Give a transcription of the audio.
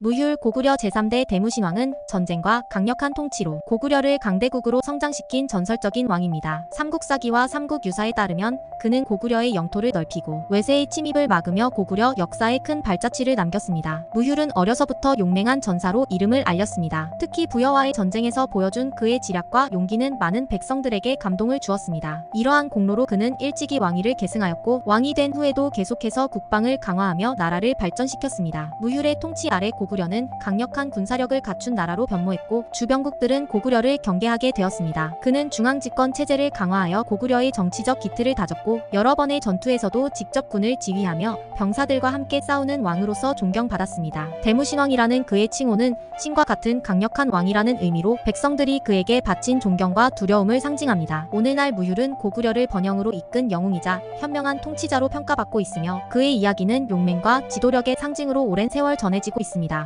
무휴 고구려 제3대 대무신왕은 전쟁과 강력한 통치로 고구려를 강대국으로 성장시킨 전설적인 왕입니다. 삼국사기와 삼국유사에 따르면 그는 고구려의 영토를 넓히고 외세의 침입을 막으며 고구려 역사에 큰 발자취를 남겼습니다. 무휴는 어려서부터 용맹한 전사로 이름을 알렸습니다. 특히 부여와의 전쟁에서 보여준 그의 지략과 용기는 많은 백성들에게 감동을 주었습니다. 이러한 공로로 그는 일찍이 왕위를 계승하였고 왕이 된 후에도 계속해서 국방을 강화하며 나라를 발전시켰습니다. 무휴의 통치 아래 고구려는 강력한 군사력을 갖춘 나라로 변모했고 주변국들은 고구려를 경계하게 되었습니다. 그는 중앙집권 체제를 강화하여 고구려의 정치적 기틀을 다졌고 여러 번의 전투에서도 직접 군을 지휘하며 병사들과 함께 싸우는 왕으로서 존경받았습니다. 대무신왕이라는 그의 칭호는 신과 같은 강력한 왕이라는 의미로 백성들이 그에게 바친 존경과 두려움을 상징합니다. 오늘날 무율은 고구려를 번영으로 이끈 영웅이자 현명한 통치자로 평가받고 있으며 그의 이야기는 용맹과 지도력의 상징으로 오랜 세월 전해지고 있습니다.